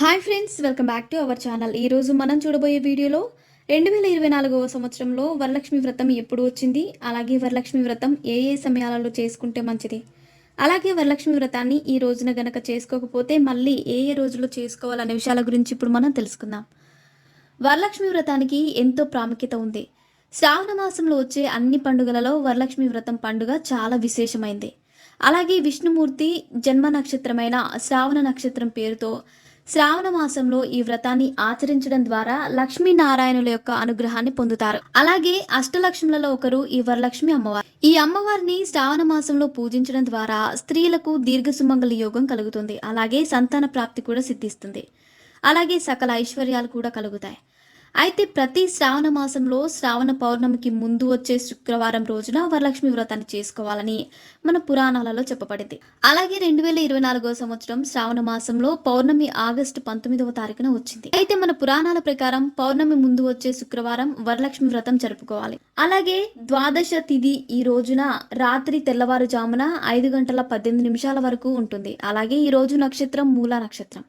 Hi friends welcome back to our channel ఈరోజు మనం చూడబోయే వీడియోలో రెండు వేల ఇరవై నాలుగవ సంవత్సరంలో వరలక్ష్మి వ్రతం ఎప్పుడు వచ్చింది? అలాగే వరలక్ష్మి వ్రతం ఏ ఏ సమయాలలో చేసుకుంటే మంచిది? అలాగే వరలక్ష్మి వ్రతాన్ని ఈ రోజున గనక చేసుకోకపోతే మళ్ళీ ఏ ఏ రోజుల్లో చేసుకోవాలనే విషయాల గురించి ఇప్పుడు మనం తెలుసుకుందాం. వరలక్ష్మి వ్రతానికి ఎంతో ప్రాముఖ్యత ఉంది. శ్రావణ మాసంలో వచ్చే అన్ని పండుగలలో వరలక్ష్మి వ్రతం పండుగ చాలా విశేషమైంది. అలాగే విష్ణుమూర్తి జన్మ నక్షత్రమైన శ్రావణ నక్షత్రం పేరుతో శ్రావణ మాసంలో ఈ వ్రతాన్ని ఆచరించడం ద్వారా లక్ష్మీనారాయణుల యొక్క అనుగ్రహాన్ని పొందుతారు. అలాగే అష్టలక్ష్ములలో ఒకరు ఈ వరలక్ష్మి అమ్మవారు. ఈ అమ్మవారిని శ్రావణ మాసంలో పూజించడం ద్వారా స్త్రీలకు దీర్ఘ సుమంగళ యోగం కలుగుతుంది. అలాగే సంతాన ప్రాప్తి కూడా సిద్ధిస్తుంది. అలాగే సకల ఐశ్వర్యాలు కూడా కలుగుతాయి. అయితే ప్రతి శ్రావణ మాసంలో శ్రావణ పౌర్ణమికి ముందు వచ్చే శుక్రవారం రోజున వరలక్ష్మి వ్రతాన్ని చేసుకోవాలని మన పురాణాలలో చెప్పబడింది. అలాగే రెండు వేల ఇరవై నాలుగో సంవత్సరం శ్రావణ మాసంలో పౌర్ణమి ఆగస్టు పంతొమ్మిదవ తారీఖున వచ్చింది. అయితే మన పురాణాల ప్రకారం పౌర్ణమి ముందు వచ్చే శుక్రవారం వరలక్ష్మి వ్రతం జరుపుకోవాలి. అలాగే ద్వాదశ తిథి ఈ రోజున రాత్రి తెల్లవారుజామున ఐదు గంటల పద్దెనిమిది నిమిషాల వరకు ఉంటుంది. అలాగే ఈ రోజు నక్షత్రం మూల నక్షత్రం.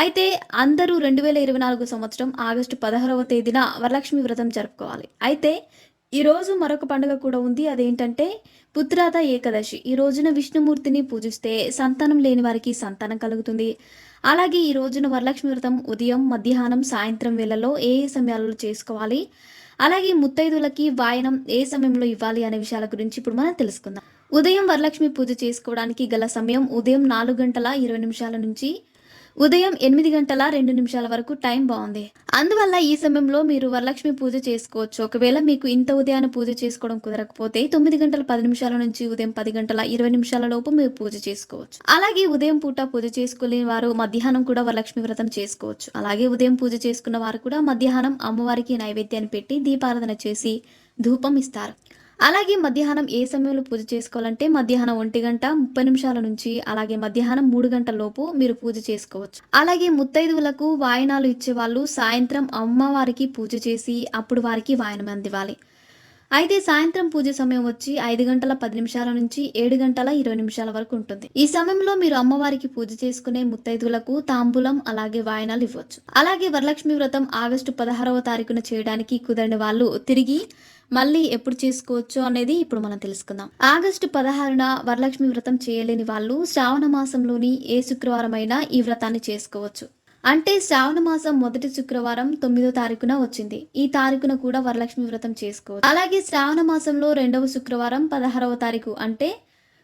అయితే అందరూ రెండు వేల ఇరవై నాలుగు సంవత్సరం ఆగస్టు పదహారవ తేదీన వరలక్ష్మి వ్రతం జరుపుకోవాలి. అయితే ఈరోజు మరొక పండుగ కూడా ఉంది. అదేంటంటే పుత్రాత ఏకాదశి. ఈ రోజున విష్ణుమూర్తిని పూజిస్తే సంతానం లేని వారికి సంతానం కలుగుతుంది. అలాగే ఈ రోజున వరలక్ష్మి వ్రతం ఉదయం మధ్యాహ్నం సాయంత్రం వేళల్లో ఏ ఏ సమయాలలో చేసుకోవాలి? అలాగే ముత్తైదులకి వాయనం ఏ సమయంలో ఇవ్వాలి అనే విషయాల గురించి ఇప్పుడు మనం తెలుసుకుందాం. ఉదయం వరలక్ష్మి పూజ చేసుకోవడానికి గల సమయం ఉదయం నాలుగు గంటల ఇరవై నిమిషాల నుంచి ఉదయం ఎనిమిది గంటల రెండు నిమిషాల వరకు టైం బాగుంది. అందువల్ల ఈ సమయంలో మీరు వరలక్ష్మి పూజ చేసుకోవచ్చు. ఒకవేళ మీకు ఇంత ఉదయాన్నే పూజ చేసుకోవడం కుదరకపోతే తొమ్మిది గంటల పది నిమిషాల నుంచి ఉదయం పది గంటల ఇరవై నిమిషాల లోపు మీరు పూజ చేసుకోవచ్చు. అలాగే ఉదయం పూట పూజ చేసుకోలేని వారు మధ్యాహ్నం కూడా వరలక్ష్మి వ్రతం చేసుకోవచ్చు. అలాగే ఉదయం పూజ చేసుకున్న వారు కూడా మధ్యాహ్నం అమ్మవారికి నైవేద్యాన్ని పెట్టి దీపారాధన చేసి ధూపం ఇస్తారు. అలాగే మధ్యాహ్నం ఏ సమయంలో పూజ చేసుకోవాలంటే మధ్యాహ్నం ఒంటి గంట ముప్పై నిమిషాల నుంచి అలాగే మధ్యాహ్నం మూడు గంటల లోపు మీరు పూజ చేసుకోవచ్చు. అలాగే ముత్తైదువులకు వాయనాలు ఇచ్చే వాళ్ళు సాయంత్రం అమ్మవారికి పూజ చేసి అప్పుడు వారికి వాయనం అందివ్వాలి. అయితే సాయంత్రం పూజ సమయం వచ్చి ఐదు గంటల పది నిమిషాల నుంచి ఏడు గంటల ఇరవై నిమిషాల వరకు ఉంటుంది. ఈ సమయంలో మీరు అమ్మవారికి పూజ చేసుకునే ముత్తైదులకు తాంబూలం అలాగే వాయనాలు ఇవ్వచ్చు. అలాగే వరలక్ష్మి వ్రతం ఆగస్టు పదహారవ తారీఖున చేయడానికి కుదరని వాళ్ళు తిరిగి మళ్ళీ ఎప్పుడు చేసుకోవచ్చు అనేది ఇప్పుడు మనం తెలుసుకుందాం. ఆగస్టు పదహారున వరలక్ష్మి వ్రతం చేయలేని వాళ్ళు శ్రావణ మాసంలోని ఏ శుక్రవారం అయినా ఈ వ్రతాన్ని చేసుకోవచ్చు. అంటే శ్రావణ మాసం మొదటి శుక్రవారం తొమ్మిదో తారీఖున వచ్చింది. ఈ తారీఖున కూడా వరలక్ష్మి వ్రతం చేసుకోవచ్చు. అలాగే శ్రావణ మాసంలో రెండవ శుక్రవారం పదహారవ తారీఖు అంటే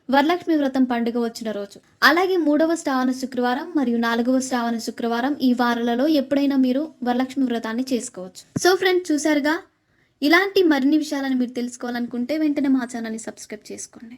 వరలక్ష్మి వ్రతం పండుగ వచ్చిన రోజు. అలాగే మూడవ శ్రావణ శుక్రవారం మరియు నాలుగవ శ్రావణ శుక్రవారం ఈ వారాలలో ఎప్పుడైనా మీరు వరలక్ష్మి వ్రతాన్ని చేసుకోవచ్చు. సో ఫ్రెండ్స్ చూసారుగా ఇలాంటి మరిన్ని విషయాలను మీరు తెలుసుకోవాలనుకుంటే వెంటనే మా ఛానల్ని సబ్స్క్రైబ్ చేసుకోండి.